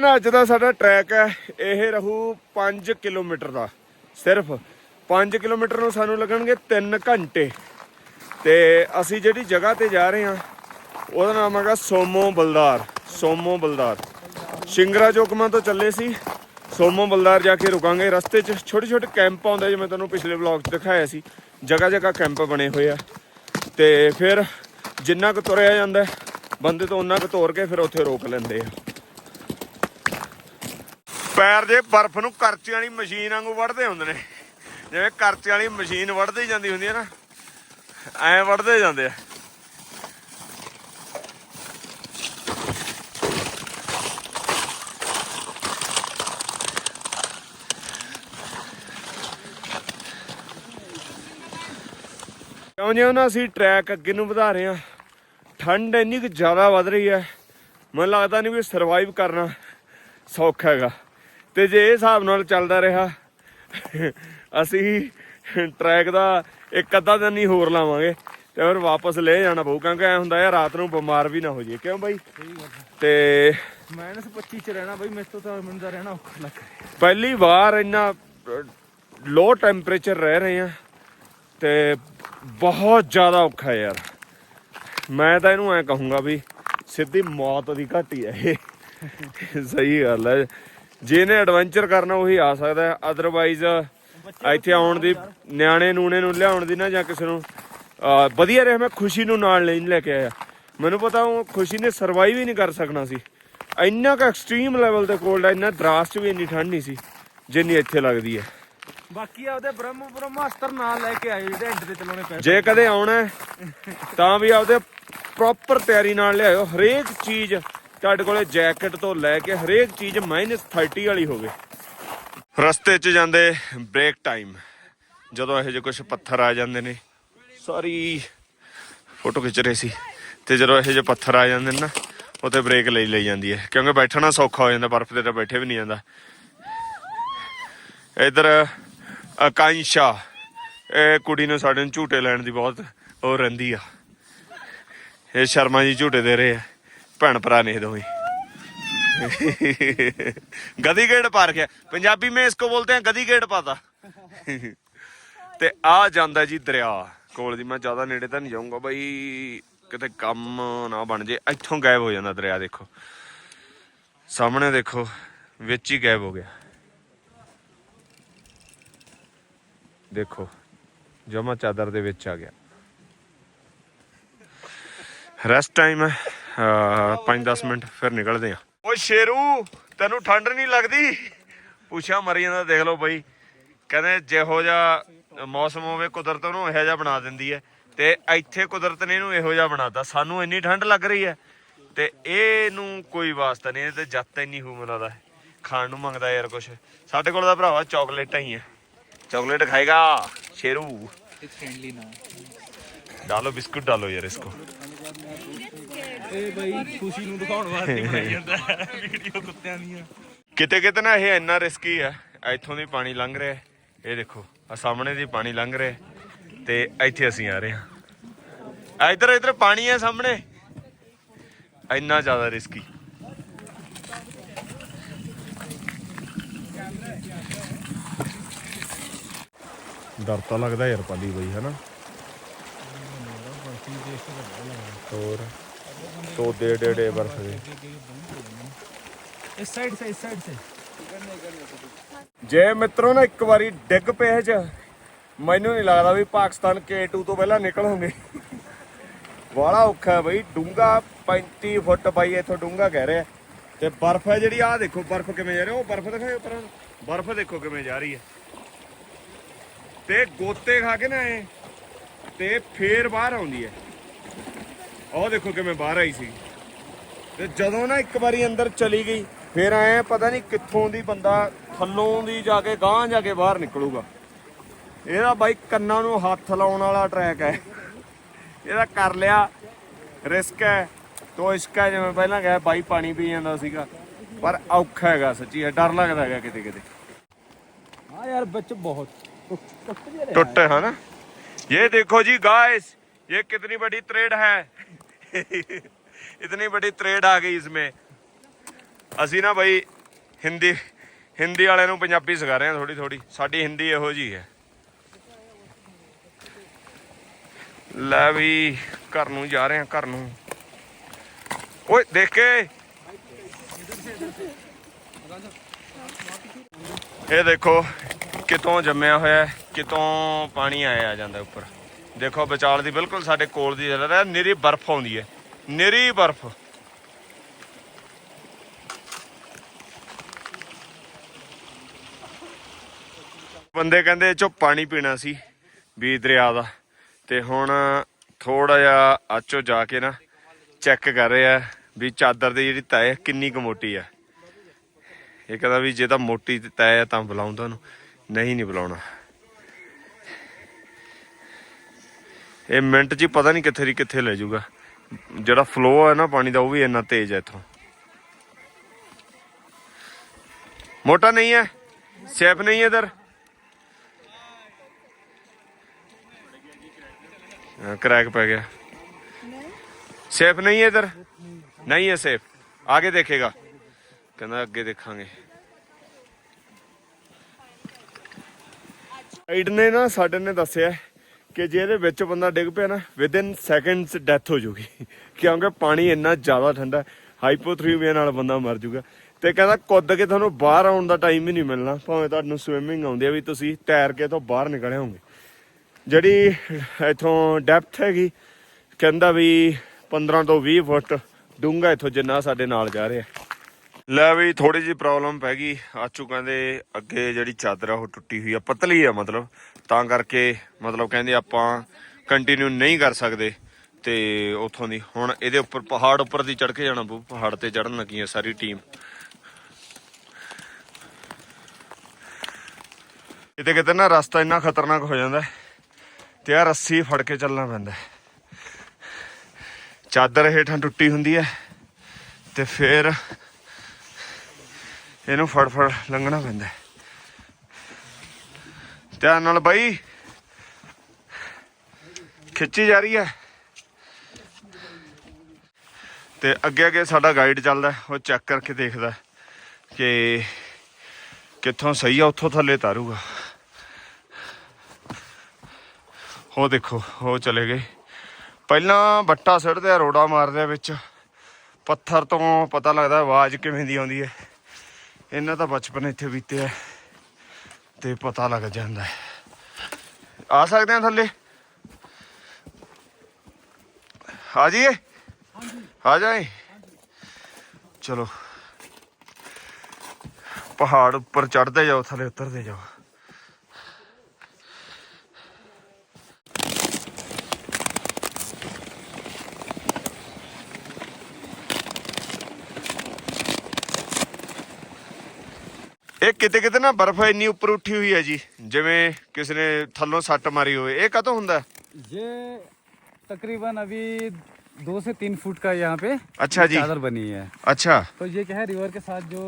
ਨਾ ਅੱਜ ਦਾ ਸਾਡਾ ਟਰੈਕ ਹੈ, ਇਹ ਰਹੂ 5 ਕਿਲੋਮੀਟਰ ਦਾ। ਸਿਰਫ 5 ਕਿਲੋਮੀਟਰ ਨੂੰ ਸਾਨੂੰ ਲੱਗਣਗੇ 3 ਘੰਟੇ। ਤੇ ਅਸੀਂ ਜਿਹੜੀ ਜਗ੍ਹਾ ਤੇ ਜਾ ਰਹੇ ਹਾਂ, ਉਹਦਾ ਨਾਮ ਹੈਗਾ ਸੋਮੋ ਬਲਦਾਰ ਸੋਮੋ ਬਲਦਾਰ। ਸ਼ਿੰਗਰਾ ਚੌਕਮਾਂ ਤੋਂ ਚੱਲੇ ਸੀ। ਸੋਮੋ ਬਲਦਾਰ ਜਾ ਕੇ ਰੁਕਾਂਗੇ। ਰਸਤੇ 'ਚ ਛੋਟੇ ਛੋਟੇ ਕੈਂਪ ਆਉਂਦੇ ਜਿਵੇਂ ਤੁਹਾਨੂੰ ਪਿਛਲੇ ਵਲੌਗ 'ਚ ਦਿਖਾਇਆ ਸੀ। ਜਗ੍ਹਾ ਜਗ੍ਹਾ ਕੈਂਪ ਬਣੇ ਹੋਏ ਆ। ਤੇ ਫਿਰ ਜਿੰਨਾ ਕੁ ਤੁਰਿਆ ਜਾਂਦਾ ਬੰਦੇ ਤੋਂ ਉਹਨਾਂ ਕੁ ਤੋਰ ਕੇ ਫਿਰ ਉੱਥੇ ਰੋਕ ਲੈਂਦੇ ਆ। ਪੈਰ ਦੇ ਬਰਫ਼ ਨੂੰ ਕਰਚੇ ਵਾਲੀ ਮਸ਼ੀਨ ਵਾਂਗੂ ਵੜਦੇ ਹੁੰਦੇ ਨੇ। ਜਿਵੇਂ ਕਰਚੇ ਵਾਲੀ ਮਸ਼ੀਨ ਵੜਦੀ ਜਾਂਦੀ ਹੁੰਦੀ ਹੈ ਨਾ, ਐਂ ਵੜਦੇ ਜਾਂਦੇ ਆ। ਕਿਉਂ ਜਿਉਂ ਨਾ ਅਸੀਂ ਟਰੈਕ ਅੱਗੇ ਨੂੰ ਵਧਾ ਰਹੇ ਹਾਂ? ਠੰਡ ਇੰਨੀ ਕੁ ਜ਼ਿਆਦਾ ਵੱਧ ਰਹੀ ਹੈ। ਮੈਨੂੰ ਲੱਗਦਾ ਨਹੀਂ ਵੀ ਸਰਵਾਈਵ ਕਰਨਾ ਸੌਖਾ ਹੈਗਾ। ਤੇ ਜੇ ਇਹ ਹਿਸਾਬ ਨਾਲ ਚੱਲਦਾ ਰਿਹਾ ਅਸੀਂ ਟਰੈਕ ਦਾ ਇੱਕ ਅੱਧਾ ਦਿਨ ਹੀ ਹੋਰ ਲਾਵਾਂਗੇ ਤੇ ਫਿਰ ਵਾਪਸ ਲੈ ਜਾਣਾ ਪਊ ਕਿਉਂਕਿ ਐ ਹੁੰਦਾ ਹੈ ਰਾਤ ਨੂੰ ਬਿਮਾਰ ਵੀ ਨਾ ਹੋ ਜਾਈਏ। ਕਿਉਂ ਬਾਈ? ਤੇ ਮਾਈਨਸ 25 ਚ ਰਹਿਣਾ ਬਈ ਮੇਰੇ ਤੋਂ ਤਾਂ ਮੈਨੂੰ ਤਾਂ ਰਹਿਣਾ ਔਖਾ ਲੱਗ ਰਿਹਾ। ਪਹਿਲੀ ਵਾਰ ਇੰਨਾ ਲੋ ਟੈਂਪਰੇਚਰ ਰਹਿ ਰਹੇ ਆ ਤੇ ਬਹੁਤ ਜ਼ਿਆਦਾ ਔਖਾ ਯਾਰ। ਮੈਂ ਤਾਂ ਇਹਨੂੰ ਐ ਕਹੂੰਗਾ ਵੀ ਸਿੱਧੀ ਮੌਤ ਦੀ ਘਾਟੀ ਹੈ ਇਹ। ਸਹੀ ਗੱਲ ਹੈ। ਜਿਹਨੇ ਐਡਵੈਂਚਰ ਕਰਨਾ ਉਹੀ ਆ ਸਕਦਾ ਅਦਰਵਾਈਜ਼ ਇੱਥੇ ਆਉਣ ਦੀ ਨਿਆਣੇ ਨੂਣੇ ਨੂੰ ਲਿਆਉਣ ਦੀ ਨਾ ਜਾਂ ਕਿਸੇ ਨੂੰ ਵਧੀਆ ਰਿਹਾ ਮੈਂ ਖੁਸ਼ੀ ਨੂੰ ਨਾਲ ਨਹੀਂ ਲੈ ਕੇ ਆਇਆ। ਮੈਨੂੰ ਪਤਾ ਉਹ ਖੁਸ਼ੀ ਨੇ ਸਰਵਾਈਵ ਹੀ ਨਹੀਂ ਕਰ ਸਕਣਾ ਸੀ। ਇੰਨਾ ਕੁ ਐਕਸਟ੍ਰੀਮ ਲੈਵਲ ਤੇ ਕੋਲਡ ਹੈ ਇੰਨਾ ਦਰਾਸ ਚ ਵੀ ਇੰਨੀ ਠੰਡ ਨਹੀਂ ਸੀ ਜਿੰਨੀ ਇੱਥੇ ਲੱਗਦੀ ਹੈ। ਬਾਕੀ ਆਪਦੇ ਬ੍ਰਹਮ ਬ੍ਰਹਮਾਸਤਰ ਨਾਲ ਲੈ ਕੇ ਆਇਓ ਜਿਹੜੇ ਐਂਡ ਤੇ ਚਲਾਉਣੇ ਪੈ ਜੇ ਕਦੇ ਆਉਣਾ ਹੈ, ਤਾਂ ਵੀ ਆਪਦੇ ਪ੍ਰੋਪਰ ਤਿਆਰੀ ਨਾਲ ਲਿਆਇਓ। ਹਰੇਕ ਚੀਜ਼ ਤੁਹਾਡੇ ਕੋਲੇ ਜੈਕਟ ਤੋਂ ਲੈ ਕੇ ਹਰੇਕ ਚੀਜ਼ -30 ਵਾਲੀ ਹੋਵੇ। ਰਸਤੇ 'ਚ ਜਾਂਦੇ ਬ੍ਰੇਕ ਟਾਈਮ ਜਦੋਂ ਇਹੋ ਜਿਹੇ ਕੁਝ ਪੱਥਰ ਆ ਜਾਂਦੇ ਨੇ। ਸਾਰੀ ਫੋਟੋ ਖਿੱਚ ਰਹੇ ਸੀ। ਤੇ ਜਦੋਂ ਇਹੋ ਜਿਹੇ ਪੱਥਰ ਆ ਜਾਂਦੇ ਨੇ ਨਾ ਉੱਥੇ ਬ੍ਰੇਕ ਲਈ ਲਈ ਜਾਂਦੀ ਹੈ। ਕਿਉਂਕਿ ਬੈਠਣਾ ਸੌਖਾ ਹੋ ਜਾਂਦਾ ਬਰਫ਼ ਤੇ ਤਾਂ ਬੈਠੇ ਵੀ ਨਹੀਂ ਜਾਂਦਾ। ਇਧਰ ਆਕਾਂਸ਼ਾ ਇਹ ਕੁੜੀ ਨੂੰ ਸਾਡੇ ਨੂੰ ਝੂਟੇ ਲੈਣ ਦੀ ਬਹੁਤ ਉਹ ਰਹਿੰਦੀ ਆ। ਇਹ ਸ਼ਰਮਾ ਜੀ ਝੂਟੇ ਦੇ ਰਹੇ ਆ। ਭੈਣ ਭਰਾ ਨੇ ਦੋਵੇਂ। ਗਦੀ ਗੇੜ ਪਾਰਕ ਹੈ ਪੰਜਾਬੀ ਮੇਂ ਇਸ ਕੋ ਬੋਲਦੇ ਹੈ ਗਦੀ ਗੇੜ ਪਾਤਾ। ਤੇ ਆ ਜਾਂਦਾ ਜੀ ਦਰਿਆ ਕੋਲ ਦੀ। ਮੈਂ ਜ਼ਿਆਦਾ ਨੇੜੇ ਤਾਂ ਨਹੀਂ ਜਾਊਂਗਾ ਬਈ। ਕਿਤੇ ਕੰਮ ਨਾ ਬਣ ਜੇ। ਇੱਥੋਂ ਗਾਇਬ ਹੋ ਜਾਂਦਾ ਦਰਿਆ, ਦੇਖੋ। ਸਾਹਮਣੇ ਦੇਖੋ, ਵਿੱਚ ਹੀ ਗਾਇਬ ਹੋ ਗਿਆ। ਦੇਖੋ, ਜਮਾ ਚਾਦਰ ਦੇ ਵਿੱਚ ਆ ਗਿਆ। ਰੈਸਟ ਟਾਈਮ 5-10 ਮਿੰਟ ਫਿਰ ਨਿਕਲਦੇ ਆ ਓਏ ਸ਼ੇਰੂ, ਤੈਨੂੰ ਠੰਡ ਨਹੀਂ ਲੱਗਦੀ? ਪੁੱਛਿਆ ਮਰੀ ਜਾਂਦਾ ਦੇਖ ਲਓ ਬਈ। ਕਹਿੰਦੇ ਜਿਹੋ ਜਿਹਾ ਮੌਸਮ ਹੋਵੇ ਕੁਦਰਤ ਉਹਨੂੰ ਇਹੋ ਜਿਹਾ ਬਣਾ ਦਿੰਦੀ ਹੈ। ਤੇ ਇੱਥੇ ਕੁਦਰਤ ਨੇ ਇਹਨੂੰ ਇਹੋ ਜਿਹਾ ਬਣਾਤਾ। ਸਾਨੂੰ ਇੰਨੀ ਠੰਡ ਲੱਗ ਰਹੀ ਹੈ। ਤੇ ਇਹਨੂੰ ਕੋਈ ਵਾਸਤਾ ਨਹੀਂ ਇਹ ਤੇ ਜੱਤ ਇੰਨੀ ਹੂਮ ਲਾਦਾ ਖਾਣ ਨੂੰ ਮੰਗਦਾ ਯਾਰ ਕੁਛ। ਸਾਡੇ ਕੋਲ ਤਾਂ ਭਰਾਵਾ ਚਾਕਲੇਟਾਂ ਹੀ ਆ चॉकलेट खाएगा शेरू ਫ੍ਰੈਂਡਲੀ ਨਾ डालो बिस्कुट डालो यार इसको ਇਹ ਬਈ ਖੁਸ਼ੀ ਨੂੰ ਦਿਖਾਉਣ ਵਾਸਤੇ ਬਣਾਈ ਜਾਂਦਾ ਵੀਡੀਓ ਕੁੱਤਿਆਂ ਦੀਆਂ ਕਿਤੇ ਕਿਤੇ ਨਾ ਇਹ ਇੰਨਾ ਰਿਸਕੀ ਆ ਇੱਥੋਂ ਦੀ ਪਾਣੀ ਲੰਘ ਰਿਹਾ ਹੈ। ਇਹ ਦੇਖੋ ਆ ਸਾਹਮਣੇ ਦੀ ਪਾਣੀ ਲੰਘ ਰਿਹਾ ਹੈ ਤੇ ਇੱਥੇ ਅਸੀਂ ਆ ਰਹੇ ਹਾਂ ਇੱਧਰ ਇੱਧਰ ਪਾਣੀ ਹੈ ਸਾਹਮਣੇ ਇੰਨਾ ਜ਼ਿਆਦਾ ਰਿਸਕੀ ਡਰ ਤਾਂ ਲੱਗਦਾ ਯਾਰ ਪਾਲੀ ਬਈ ਹੈ ਨਾ ਹੋਰ? ਤੋ ਦੇ ਦੇ ਦੇ ਬਰਫ ਦੇ। ਇਸ ਸਾਈਡ ਸੇ ਇਸ ਸਾਈਡ ਸੇ ਜੇ ਮਿੱਤਰੋ ਨਾ ਇੱਕ ਵਾਰੀ ਡਿੱਗ ਪਏ ਚ ਮੈਨੂੰ ਨਹੀਂ ਲੱਗਦਾ ਵੀ ਪਾਕਿਸਤਾਨ K2 ਤੋਂ ਪਹਿਲਾਂ ਨਿਕਲੋਗੇ ਬੜਾ ਔਖਾ ਹੈ ਬਈ ਡੂੰਗਾ 35 ਫੁੱਟ ਬਾਈ ਇੱਥੋਂ ਡੂੰਗਾ ਕਹਿ ਰਿਹਾ। ਤੇ ਬਰਫ਼ ਹੈ ਜਿਹੜੀ ਆਹ ਦੇਖੋ ਬਰਫ਼ ਕਿਵੇਂ ਜਾ ਰਹੀ ਉਹ ਬਰਫ਼ ਦਿਖਾਓ ਪਰ ਬਰਫ਼ ਦੇਖੋ ਕਿਵੇਂ ਜਾ ਰਹੀ ਹੈ। ਤੇ ਗੋਤੇ ਖਾ ਕੇ ਨਾ ਇਹ ਤੇ ਫੇਰ ਬਾਹਰ ਆਉਂਦੀ ਹੈ। ਉਹ ਦੇਖੋ ਕਿ ਮੈਂ ਬਾਹਰ ਆਈ ਸੀ। ਤੇ ਜਦੋਂ ਨਾ ਇੱਕ ਵਾਰੀ ਅੰਦਰ ਚਲੀ ਗਈ, ਫੇਰ ਆਏ ਪਤਾ ਨਹੀਂ ਕਿੱਥੋਂ ਦੀ ਬੰਦਾ ਥੱਲੋਂ ਦੀ ਜਾ ਕੇ ਗਾਂ ਜਾ ਕੇ ਬਾਹਰ ਨਿਕਲੂਗਾ। ਇਹਦਾ ਬਾਈ ਕੰਨਾਂ ਨੂੰ ਹੱਥ ਲਾਉਣ ਵਾਲਾ ਟਰੈਕ ਹੈ। ਇਹਦਾ ਕਰ ਲਿਆ ਰਿਸਕ ਹੈ, ਤੋ ਇਸ਼ਕ ਹੈ, ਜਿਵੇਂ ਪਹਿਲਾਂ ਗਿਆ ਬਾਈ ਪਾਣੀ ਪੀ ਜਾਂਦਾ ਸੀਗਾ। ਪਰ ਔਖਾ ਹੈਗਾ ਸੱਚੀ ਹੈ ਡਰ ਲੱਗਦਾ ਹੈਗਾ ਕਿਤੇ ਕਿਤੇ ਆ ਯਾਰ, ਵਿੱਚ ਬਹੁਤ। टुट्टे है ना ये देखो जी गाइस ये कितनी बड़ी ट्रेड है इतनी बड़ी ट्रेड आ गई इसमें ਅਸੀਂ ਨਾ ਬਈ ਹਿੰਦੀ ਹਿੰਦੀ ਵਾਲਿਆਂ ਨੂੰ ਪੰਜਾਬੀ ਸਿਖਾ ਰਹੇ ਹਾਂ ਥੋੜੀ ਥੋੜੀ ਸਾਡੀ ਹਿੰਦੀ ਇਹੋ ਜੀ ਹੈ ਲੈ ਵੀ ਘਰ ਨੂੰ ਜਾ ਰਹੇ ਹਾਂ ਘਰ ਨੂੰ ਓਏ ਦੇਖ ਕੇ ਇਹ ਦੇਖੋ ਕਿਤੋਂ ਜੰਮਿਆ ਹੋਇਆ ਕਿਤੋਂ ਪਾਣੀ ਆਇਆ ਜਾਂਦਾ ਉੱਪਰ। ਦੇਖੋ ਵਿਚਾਲ ਦੀ ਬਿਲਕੁਲ ਸਾਡੇ ਕੋਲ ਦੀ ਜਗ੍ਹਾ ਨਿਰੀ ਬਰਫ਼ ਆਉਂਦੀ ਹੈ। ਨਿਰੀ ਬਰਫ਼। ਬੰਦੇ ਕਹਿੰਦੇ ਇਹ ਚੋਂ ਪਾਣੀ ਪੀਣਾ ਸੀ ਵੀ ਦਰਿਆ ਦਾ। ਤੇ ਹੁਣ ਥੋੜਾ ਜਿਹਾ ਆਚੋ ਜਾ ਕੇ ਨਾ ਚੈੱਕ ਕਰ ਰਿਹਾ ਵੀ ਚਾਦਰ ਦੀ ਜਿਹੜੀ ਤੈ ਕਿੰਨੀ ਕੁ ਮੋਟੀ ਆ ਇਹ ਕਹਿੰਦਾ ਵੀ ਜੇ ਤਾਂ ਮੋਟੀ ਤੈ ਹੈ ਤਾਂ ਬੁਲਾਉਂ ਤੁਹਾਨੂੰ। ਨਹੀਂ ਨਹੀਂ ਬੁਲਾਉਣਾ ਇਹ ਮਿੰਟ 'ਚ ਹੀ ਪਤਾ ਨਹੀਂ ਕਿੱਥੇ ਦੀ ਕਿੱਥੇ ਲੈ ਜਾਊਗਾ ਜਿਹੜਾ ਫਲੋ ਹੈ ਨਾ ਪਾਣੀ ਦਾ ਉਹ ਵੀ ਇੰਨਾ ਤੇਜ਼ ਹੈ ਇੱਥੋਂ ਮੋਟਾ ਨਹੀਂ ਹੈ ਸੇਫ ਨਹੀਂ ਹੈ ਇਧਰ क्रैक पै गया सेफ नहीं है इधर नहीं है सेफ आगे देखेगा कहना ਅੱਗੇ ਦੇਖਾਂਗੇ ਗਾਈਡ ਨੇ ਨਾ, ਸਾਡੇ ਨੇ ਦੱਸਿਆ ਕਿ ਜੇ ਇਹਦੇ ਵਿੱਚ ਬੰਦਾ ਡਿੱਗ ਪਿਆ ਨਾ ਵਿਦਿਨ ਸੈਕਿੰਡਸ ਡੈਥ ਹੋ ਜਾਊਗੀ। ਕਿਉਂਕਿ ਪਾਣੀ ਇੰਨਾ ਜ਼ਿਆਦਾ ਠੰਡਾ ਹਾਈਪੋਥਰਮੀਆ ਨਾਲ ਬੰਦਾ ਮਰ ਜੂਗਾ ਤੇ ਕਹਿੰਦਾ ਕੁੱਦ ਕੇ ਤੁਹਾਨੂੰ ਬਾਹਰ ਆਉਣ ਦਾ ਟਾਈਮ ਹੀ ਨਹੀਂ ਮਿਲਣਾ, ਭਾਵੇਂ ਤੁਹਾਨੂੰ ਸਵਿਮਿੰਗ ਆਉਂਦੀ ਆ ਵੀ ਤੁਸੀਂ ਤੈਰ ਕੇ ਤੋਂ ਬਾਹਰ ਨਿਕਲੇ ਹੋਗੇ ਜਿਹੜੀ ਇਥੋਂ ਡੈਪਥ ਹੈਗੀ, ਕਹਿੰਦਾ ਵੀ 15 ਤੋਂ 20 ਫੁੱਟ ਡੂੰਘਾ ਇਥੋਂ ਜਿੰਨਾ ਸਾਡੇ ਨਾਲ ਜਾ ਰਿਹਾ। ਲੈ ਵੀ ਥੋੜੀ ਜਿਹੀ ਪ੍ਰੋਬਲਮ ਪੈ ਗਈ। ਆਚੂ ਕਹਿੰਦੇ ਅੱਗੇ ਜਿਹੜੀ ਚਾਦਰ ਆ ਉਹ ਟੁੱਟੀ ਹੋਈ ਆ, ਪਤਲੀ ਆ ਮਤਲਬ। ਤਾਂ ਕਰਕੇ ਮਤਲਬ ਕਹਿੰਦੇ ਆਪਾਂ ਕੰਟੀਨਿਊ ਨਹੀਂ ਕਰ ਸਕਦੇ। ਤੇ ਉਥੋਂ ਦੀ ਹੁਣ ਇਹਦੇ ਉੱਪਰ ਪਹਾੜ ਉੱਪਰ ਦੀ ਚੜ ਕੇ ਜਾਣਾ ਪਊ। ਪਹਾੜ ਤੇ ਚੜਨ ਲੱਗੀ ਆ ਸਾਰੀ ਟੀਮ ਕਿਤੇ ਕਿਤੇ ਨਾ ਰਸਤਾ ਇੰਨਾ ਖਤਰਨਾਕ ਹੋ ਜਾਂਦਾ ਹੈ ਤੇ ਆ ਰੱਸੀ ਫੜ ਕੇ ਚੱਲਣਾ ਪੈਂਦਾ ਚਾਦਰ ਹੇਠਾਂ ਟੁੱਟੀ ਹੁੰਦੀ ਹੈ ਤੇ ਫਿਰ ਇਹਨੂੰ ਫੜ ਫੜ ਲੰਘਣਾ ਪੈਂਦਾ। ਧਿਆਨ ਨਾਲ ਬਾਈ। ਖਿੱਚੀ ਜਾ ਰਹੀ ਹੈ। ਤੇ ਅੱਗੇ ਅੱਗੇ ਸਾਡਾ ਗਾਈਡ ਚੱਲਦਾ ਉਹ ਚੈੱਕ ਕਰਕੇ ਦੇਖਦਾ ਕਿ ਕਿੱਥੋਂ ਸਹੀ ਆ, ਉੱਥੋਂ ਥੱਲੇ ਤਾਰੂਗਾ। ਉਹ ਦੇਖੋ, ਉਹ ਚਲੇ ਗਏ। ਪਹਿਲਾਂ ਬੱਟਾ ਸਿੱਟਦੇ ਆ, ਰੋੜਾ ਮਾਰਦੇ ਆ ਵਿੱਚ। ਪੱਥਰ ਤੋਂ ਪਤਾ ਲੱਗਦਾ ਆਵਾਜ਼ ਕਿਵੇਂ ਦੀ ਆਉਂਦੀ ਹੈ। ਇਹਨਾਂ ਦਾ ਬਚਪਨ ਇੱਥੇ ਬੀਤਿਆ ਤੇ ਪਤਾ ਲੱਗ ਜਾਂਦਾ ਹੈ। ਆ ਸਕਦੇ ਆ ਥੱਲੇ? ਆ ਜਾਈਏ? ਆ ਜਾਏ? ਚਲੋ। ਪਹਾੜ ਉੱਪਰ ਚੜਦੇ ਜਾਓ, ਥੱਲੇ ਉਤਰਦੇ ਜਾਓ। ਇਹ ਕਿਤੇ ਕਿਤੇ ਨਾ ਬਰਫ਼ ਇੰਨੀ ਉੱਪਰ ਉੱਠੀ ਹੋਈ ਹੈ ਜੀ ਜਿਵੇਂ ਕਿਸੇ ਨੇ ਥੱਲੋਂ ਸੱਟ ਮਾਰੀ ਹੋਵੇ ਇਹ ਕਦੋਂ ਹੁੰਦਾ ये तकरीबन अभी दो से तीन फुट का यहाँ पे अच्छा ये जी। चादर बनी है ਅੱਛਾ तो ये क्या है रिवर के साथ जो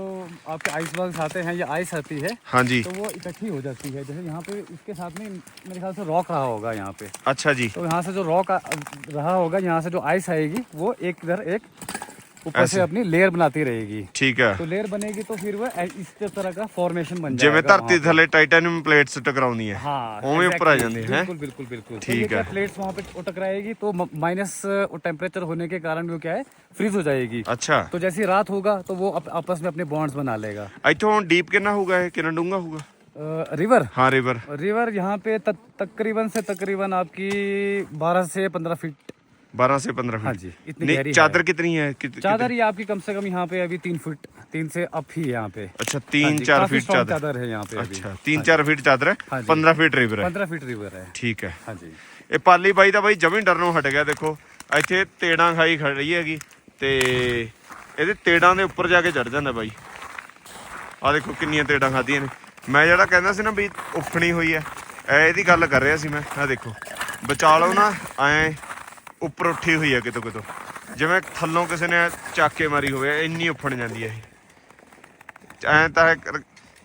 आपके आइस बग्स आते हैं या आइस आती है ਹਾਂਜੀ तो वो इकट्ठी हो जाती है जैसे यहाँ पे इसके साथ में मेरे ख्याल से रॉक रहा होगा यहाँ पे ਅੱਛਾ जी तो यहाँ से जो रॉक रहा होगा यहाँ से जो आइस आएगी वो एक इधर एक ऊपर ऐसे? से अपनी लेयर बनाती रहेगी ਠੀਕ है तो लेयर बनेगी तो फिर वो ऐ- इस तरह का फॉर्मेशन बन ਜਿਵੇਂ जाएगा ਧਰਤੀ वहाँ पे। ਥੱਲੇ ਟਾਈਟੈਨੀਅਮ ਪਲੇਟਸ ਟਕਰਾਉਂਦੀ ਹੈ हाँ ਉਵੇਂ ਉੱਪਰ ਆ exactly, ਜਾਂਦੀ है बिल्कुल बिल्कुल बिल्कुल तो ठीक ये क्या है। प्लेट्स वहाँ पे वो टकराएगी तो माइनस टेम्परेचर होने के कारण वो क्या है फ्रीज हो जाएगी ਅੱਛਾ तो जैसी रात होगा तो वो अप, आपस में अपने बॉन्ड्स बना लेगा ਇੱਥੋਂ ਡੀਪ ਕਿੰਨਾ ਹੋਊਗਾ ਇਹ ਕਿੰਨਾ ਡੂੰਘਾ ਹੋਊਗਾ रिवर ਹਾਂ ਰਿਵਰ रिवर यहाँ पे तक, तकरीबन से तकरीबन आपकी 12 से 15 फीट 12 से 15 हाँ फीट जी इतनी नहीं गहरी चादर है। कितनी है कित- चादर ये आपकी कम से कम यहाँ पे अभी तीन फुट तीन से अप ही है यहाँ पे अच्छा हाँ तीन जी, चार काफी फीट strong चादर चादर है यहाँ पे अभी अच्छा तीन चार फीट चादर हाँ है जी। 15 फीट रिवर है पंद्रह फीट रिवर है ਠੀਕ ਹੈ हाँ जी ਇਹ ਪਾਲੀ ਬਾਈ ਦਾ ਬਾਈ ਜਮੀ ਡਰਨੋਂ ਹਟ ਗਿਆ ਦੇਖੋ ਇੱਥੇ ਤੇੜਾਂ ਖਾਈ ਖੜੀ ਹੈਗੀ ਤੇ ਇਹਦੇ ਤੇੜਾਂ ਦੇ ਉੱਪਰ ਜਾ ਕੇ ਚੜ ਜਾਂਦਾ ਬਾਈ ਆ ਦੇਖੋ ਕਿੰਨੀਆਂ ਤੇੜਾਂ ਖਾਧੀਆਂ ਨੇ ਮੈਂ ਜਿਹੜਾ ਕਹਿੰਦਾ ਸੀ ਨਾ ਵੀ ਉਫਣੀ ਹੋਈ ਹੈ ਐ ਇਹਦੀ ਗੱਲ ਕਰ ਰਿਹਾ ਸੀ ਮੈਂ ਆ ਦੇਖੋ ਵਿਚਾਲੋ ਨਾ ਐ ਉੱਪਰ ਉੱਠੀ ਹੋਈ ਹੈ ਕਿਤੋਂ ਕਿਤੋਂ। ਜਿਵੇਂ ਥੱਲੋਂ ਕਿਸੇ ਨੇ ਚਾਕੇ ਮਾਰੀ ਹੋਵੇ, ਇੰਨੀ ਉੱਫੜ ਜਾਂਦੀ ਹੈ ਇਹ। ਐਂ ਤਾਂ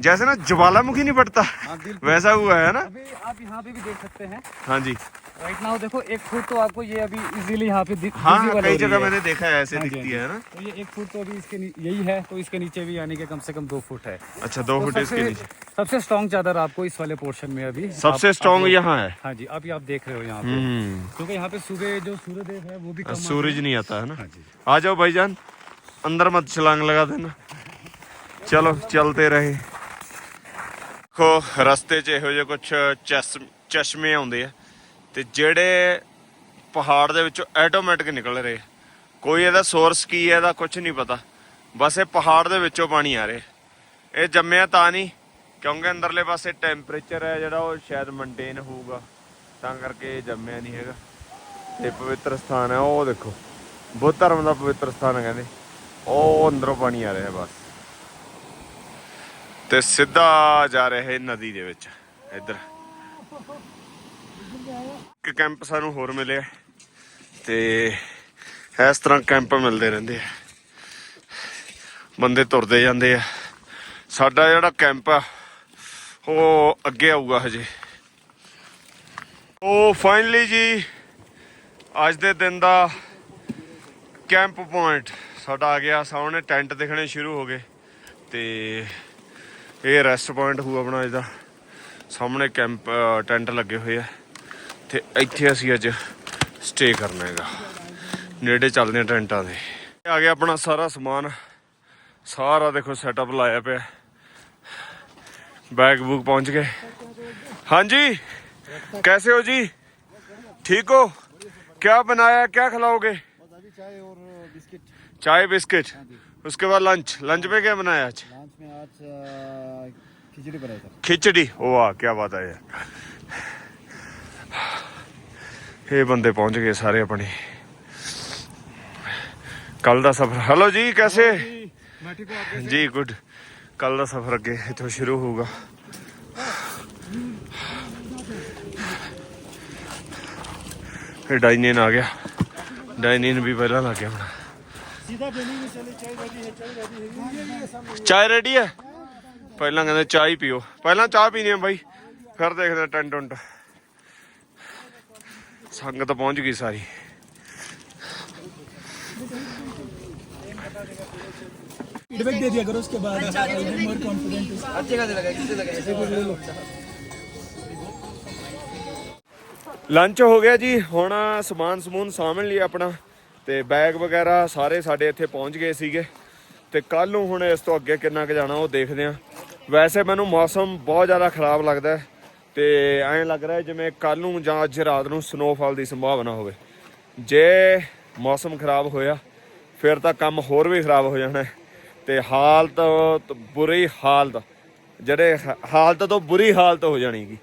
जैसे ना ज्वालामुखी नहीं पड़ता। हाँ, वैसा हुआ है ना? अभी आप यहाँ पे भी देख सकते हैं। हाँ जी। राइट नाउ देखो एक फुट तो आपको ये अभी इजीली यहाँ पे दिख हाँ, हाँ कई जगह मैंने देखा है ऐसे हाँ दिखती हाँ है ना? तो ये एक फुट तो अभी इसके यही है तो इसके नीचे भी यानी कि कम से कम दो फुट है। अच्छा दो तो फुट इसके नीचे। सबसे स्ट्रॉन्ग चादर आपको इस वाले पोर्शन में अभी सबसे स्ट्रॉन्ग यहाँ है। हाँ जी अभी आप देख रहे हो यहाँ पे। हम्म। क्योंकि यहाँ पे सुबह जो सूर्यदेव है वो भी हाँ, सूरज नहीं आता है ना? आ जाओ भाई अंदर मत छलांग लगा देना। चलो चलते रहे। ਦੇਖੋ, ਰਸਤੇ 'ਚ ਇਹੋ ਜਿਹੇ ਕੁਝ ਚਸ਼ਮ ਚਸ਼ਮੇ ਆਉਂਦੇ ਆ ਤੇ ਜਿਹੜੇ ਪਹਾੜ ਦੇ ਵਿੱਚੋਂ ਆਟੋਮੈਟਿਕ ਨਿਕਲ ਰਹੇ ਕੋਈ ਇਹਦਾ ਸੋਰਸ ਕੀ ਹੈ, ਇਹਦਾ ਕੁਝ ਨਹੀਂ ਪਤਾ। ਬਸ ਇਹ ਪਹਾੜ ਦੇ ਵਿੱਚੋਂ ਪਾਣੀ ਆ ਰਿਹਾ। ਇਹ ਜੰਮਿਆ ਤਾਂ ਨਹੀਂ, ਕਿਉਂਕਿ ਅੰਦਰਲੇ ਪਾਸੇ ਟੈਂਪਰੇਚਰ ਹੈ ਜਿਹੜਾ, ਉਹ ਸ਼ਾਇਦ ਮੇਨਟੇਨ ਹੋਊਗਾ। ਤਾਂ ਕਰਕੇ ਇਹ ਜੰਮਿਆ ਨਹੀਂ ਹੈਗਾ। ਤੇ ਪਵਿੱਤਰ ਸਥਾਨ ਹੈ, ਉਹ ਦੇਖੋ। ਬੁੱਧ ਧਰਮ ਦਾ ਪਵਿੱਤਰ ਸਥਾਨ ਹੈ ਕਹਿੰਦੇ। ਉਹ ਅੰਦਰੋਂ ਪਾਣੀ ਆ ਰਿਹਾ ਬਸ। ਤੇ ਸਿੱਧਾ ਜਾ ਰਿਹਾ ਨਦੀ ਦੇ ਵਿੱਚ, ਇੱਧਰ। ਇੱਕ ਕੈਂਪ ਸਾਨੂੰ ਹੋਰ ਮਿਲਿਆ। ਤੇ ਇਸ ਤਰ੍ਹਾਂ ਕੈਂਪ ਮਿਲਦੇ ਰਹਿੰਦੇ ਆ। ਬੰਦੇ ਤੁਰਦੇ ਜਾਂਦੇ ਆ। ਸਾਡਾ ਜਿਹੜਾ ਕੈਂਪ ਆ, ਉਹ ਅੱਗੇ ਆਊਗਾ ਹਜੇ। ਉਹ ਫਾਈਨਲੀ ਜੀ, ਅੱਜ ਦੇ ਦਿਨ ਦਾ ਕੈਂਪ ਪੁਆਇੰਟ ਸਾਡਾ ਆ ਗਿਆ। ਸਾਹਮਣੇ ਟੈਂਟ ਦਿਖਣੇ ਸ਼ੁਰੂ ਹੋ ਗਏ। ਤੇ ਇਹ ਰੈਸਟ ਪੁਆਇੰਟ ਹੋਊ ਆਪਣਾ ਅੱਜ ਦਾ ਸਾਹਮਣੇ ਕੈਂਪ ਅ, ਟੈਂਟ ਲੱਗੇ ਹੋਏ ਆ ਤੇ ਇੱਥੇ ਅਸੀਂ ਅੱਜ ਸਟੇ ਕਰਨਾ ਹੈਗਾ ਨੇੜੇ ਚੱਲਦੇ ਆ ਟੈਂਟਾਂ ਦੇ ਇਹ ਆ ਗਿਆ ਆਪਣਾ ਸਾਰਾ ਸਮਾਨ ਸਾਰਾ ਦੇਖੋ ਸੈਟਅਪ ਲਾਇਆ ਪਿਆ बैग बुक पहुंच गए हाँ जी कैसे हो जी ठीक हो क्या बनाया क्या खिलाओगे चाय और बिस्किट चाय बिस्किट उसके बाद लंच लंच में क्या बनाया आज लंच में आज खिचड़ी बनाई था खिचड़ी ओ वाह क्या बात है यार ਇਹ ਬੰਦੇ ਪਹੁੰਚ ਗਏ ਸਾਰੇ ਆਪਣੇ ਕੱਲ ਦਾ ਸਫ਼ਰ ਹੈਲੋ ਜੀ ਕੈਸੇ मैं ठीक हूँ आप ਜੀ ਗੁੱਡ ਕੱਲ ਦਾ ਸਫ਼ਰ ਅੱਗੇ ਇੱਥੋਂ ਸ਼ੁਰੂ ਹੋਊਗਾ ਫਿਰ ਡਾਈਨਿਨ ਆ ਗਿਆ ਡਾਈਨਿਨ ਵੀ ਪਹਿਲਾਂ ਲੱਗ ਗਿਆ ਆਪਣਾ सीधा देने में चले चाय रेडी है चाय रेडी है ਚਾਹ ਰੈਡੀ ਹੈ ਪਹਿਲਾਂ ਕਹਿੰਦੇ ਚਾਹ ਹੀ ਪੀਓ ਪਹਿਲਾਂ ਚਾਹ ਪੀਣੀ ਹੈ ਬਾਈ ਫਿਰ ਦੇਖਦੇ ਹਾਂ ਟੈਂਟ ਟੁੰਟ ਸੰਗਤ ਪਹੁੰਚ ਗਈ ਸਾਰੀ फीडबैक दे दिया करो उसके बाद मोर कॉन्फिडेंट अच्छे का लगा किसे लगा ऐसे कुछ ले लो ਲੰਚ ਹੋ ਗਿਆ ਜੀ ਹੁਣ ਸਮਾਨ ਸਮੂਨ ਸਾਂਭਣ ਲਈ ਆਪਣਾ ਤੇ ਬੈਗ ਵਗੈਰਾ ਸਾਰੇ ਸਾਡੇ ਇੱਥੇ ਪਹੁੰਚ ਗਏ ਸੀਗੇ। ਤੇ ਕੱਲ ਨੂੰ ਹੁਣ ਇਸ ਤੋਂ ਅੱਗੇ ਕਿੰਨਾ ਕੁ ਜਾਣਾ ਉਹ ਦੇਖਦੇ ਆਂ ਵੈਸੇ ਮੈਨੂੰ ਮੌਸਮ ਬਹੁਤ ਜ਼ਿਆਦਾ ਖਰਾਬ ਲੱਗਦਾ ਹੈ ਤੇ ਐਂ ਲੱਗ ਰਿਹਾ ਜਿਵੇਂ ਕੱਲ ਨੂੰ ਜਾਂ ਅੱਜ ਰਾਤ ਨੂੰ ਸਨੋਫਾਲ ਦੀ ਸੰਭਾਵਨਾ ਹੋਵੇ। ਜੇ ਮੌਸਮ ਖਰਾਬ ਹੋਇਆ, ਫਿਰ ਤਾਂ ਕੰਮ ਹੋਰ ਵੀ ਖਰਾਬ ਹੋ ਜਾਣਾ ਹੈ। ਤੇ ਹਾਲਤ ਬੁਰੀ ਹਾਲਤ, ਜਿਹੜੇ ਹਾਲਤ ਤੋਂ ਬੁਰੀ ਹਾਲਤ ਹੋ ਜਾਣੀਗੀ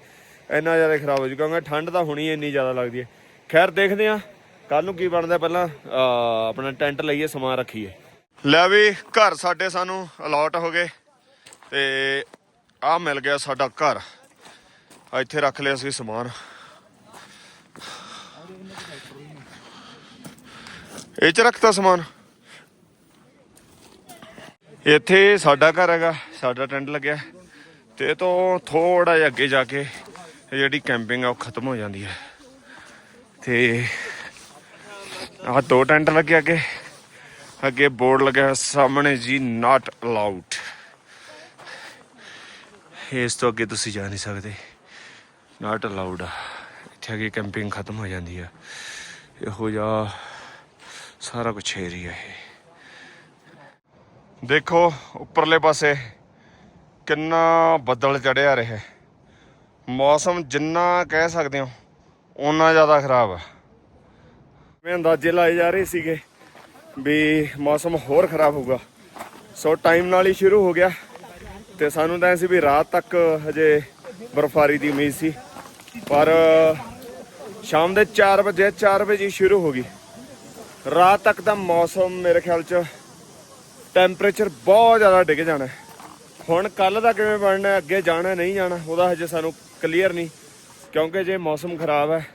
ਇੰਨਾ ਜ਼ਿਆਦਾ ਖਰਾਬ ਹੋ ਜੂ ਕਿਉਂਕਿ ਠੰਡ ਤਾਂ ਹੁਣੀ ਇੰਨੀ ਜ਼ਿਆਦਾ ਲੱਗਦੀ ਹੈ। ਖੈਰ ਦੇਖਦੇ ਆ ਕੱਲ ਨੂੰ ਕੀ ਬਣਦਾ? ਪਹਿਲਾਂ ਆਪਣਾ ਟੈਂਟ ਲਈਏ, ਸਮਾਨ ਰੱਖੀਏ। ਲੈ ਵੀ, ਘਰ ਸਾਡੇ ਸਾਨੂੰ ਅਲਾਟ ਹੋ ਗਏ ਤੇ ਆ ਮਿਲ ਗਿਆ ਸਾਡਾ ਘਰ। ਇੱਥੇ ਰੱਖ ਲਿਆ ਸੀ ਸਮਾਨ। ਇਹ ਚ ਰੱਖਤਾ ਸਮਾਨ। ਇੱਥੇ ਸਾਡਾ ਘਰ ਹੈਗਾ, ਸਾਡਾ ਟੈਂਟ ਲੱਗਿਆ। ਤੇ ਇਹ ਤੋਂ ਥੋੜਾ ਜਿਹਾ ਅੱਗੇ ਜਾ ਕੇ ਜਿਹੜੀ ਕੈਂਪਿੰਗ ਆ, ਉਹ ਖਤਮ ਹੋ ਜਾਂਦੀ ਹੈ। ਤੇ ਆਹ ਦੋ ਟੈਂਟ ਲੱਗੇ ਅੱਗੇ। ਅੱਗੇ ਬੋਰਡ ਲੱਗਿਆ ਸਾਹਮਣੇ ਜੀ ਨਾਟ ਅਲਾਉਡ ਇਸ ਤੋਂ ਅੱਗੇ ਤੁਸੀਂ ਜਾ ਨਹੀਂ ਸਕਦੇ। ਨਾਟ ਅਲਾਉਡ ਆ। ਇੱਥੇ ਅੱਗੇ ਕੈਂਪਿੰਗ ਖਤਮ ਹੋ ਜਾਂਦੀ ਆ। ਇਹੋ ਜਿਹਾ ਸਾਰਾ ਕੁਝ ਏਰੀਆ ਇਹ। ਦੇਖੋ, ਉੱਪਰਲੇ ਪਾਸੇ ਕਿੰਨਾ ਬੱਦਲ ਚੜਿਆ ਰਿਹਾ। ਮੌਸਮ ਜਿੰਨਾ ਕਹਿ ਸਕਦੇ ਹੋ, ਓਨਾ ਜ਼ਿਆਦਾ ਖਰਾਬ ਆ। ਮੈਂ ਅੰਦਾਜ਼ੇ ਲਾਏ ਜਾ ਰਹੇ ਸੀਗੇ ਵੀ ਮੌਸਮ ਹੋਰ ਖਰਾਬ ਹੋਊਗਾ। ਸੋ ਟਾਈਮ ਨਾਲ ਹੀ ਸ਼ੁਰੂ ਹੋ ਗਿਆ ਤੇ ਸਾਨੂੰ ਤਾਂ ਸੀ ਵੀ ਰਾਤ ਤੱਕ ਹਜੇ ਬਰਫਾਰੀ ਦੀ ਉਮੀਦ ਸੀ। ਪਰ ਸ਼ਾਮ ਦੇ 4 ਵਜੇ 4 ਵਜੇ ਸ਼ੁਰੂ ਹੋ ਗਈ। ਰਾਤ ਤੱਕ ਦਾ ਮੌਸਮ ਮੇਰੇ ਖਿਆਲ ਚ ਟੈਂਪਰੇਚਰ ਬਹੁਤ ਜ਼ਿਆਦਾ ਡਿੱਗ ਜਾਣਾ। ਹੁਣ ਕੱਲ ਦਾ ਕਿਵੇਂ ਬਣਨਾ, ਅੱਗੇ ਜਾਣਾ, ਨਹੀਂ ਜਾਣਾ, ਉਹਦਾ ਹਜੇ ਸਾਨੂੰ ਕਲੀਅਰ ਨਹੀਂ। ਕਿਉਂਕਿ ਜੇ ਮੌਸਮ ਖਰਾਬ ਹੈ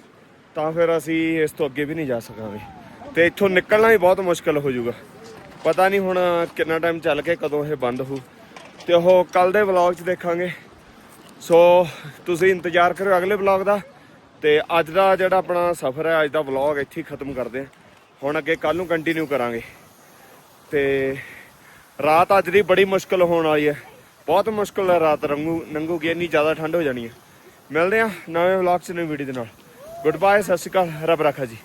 ਤਾਂ ਫਿਰ ਅਸੀਂ ਇਸ ਤੋਂ ਅੱਗੇ ਵੀ ਨਹੀਂ ਜਾ ਸਕਾਂਗੇ। ਤੇ ਇੱਥੋਂ ਨਿਕਲਣਾ ਵੀ ਬਹੁਤ ਮੁਸ਼ਕਲ ਹੋ ਜਾਊਗਾ। ਪਤਾ ਨਹੀਂ ਹੁਣ ਕਿੰਨਾ ਟਾਈਮ ਚੱਲ ਕੇ ਕਦੋਂ ਇਹ ਬੰਦ ਹੋਊ। ਤੇ ਉਹ ਕੱਲ ਦੇ ਵਲੌਗ 'ਚ ਦੇਖਾਂਗੇ। ਸੋ ਤੁਸੀਂ ਇੰਤਜ਼ਾਰ ਕਰਿਓ ਅਗਲੇ ਵਲੌਗ ਦਾ। ਤੇ ਅੱਜ ਦਾ ਜਿਹੜਾ ਆਪਣਾ ਸਫ਼ਰ ਹੈ, ਅੱਜ ਦਾ ਵਲੌਗ ਇੱਥੇ ਹੀ ਖਤਮ ਕਰਦੇ ਹਾਂ। ਹੁਣ ਅੱਗੇ ਕੱਲ ਨੂੰ ਕੰਟੀਨਿਊ ਕਰਾਂਗੇ। ਤੇ ਰਾਤ ਅੱਜ ਦੀ ਬੜੀ ਮੁਸ਼ਕਲ ਹੋਣ ਵਾਲੀ ਹੈ। ਬਹੁਤ ਮੁਸ਼ਕਲ ਹੈ ਰਾਤ ਰੰਗੂ ਨੰਗੂਗੀ, ਇੰਨੀ ਜ਼ਿਆਦਾ ਠੰਡ ਹੋ ਜਾਣੀ ਹੈ। ਮਿਲਦੇ ਆ ਨਵੇਂ ਵਲੌਗ 'ਚ, ਨਵੀਂ ਵੀਡੀਓ ਦੇ ਨਾਲ। ਗੁੱਡ ਬਾਏ ਸਤਿ ਸ਼੍ਰੀ ਅਕਾਲ ਰੱਬ ਰਾਖਾ ਜੀ।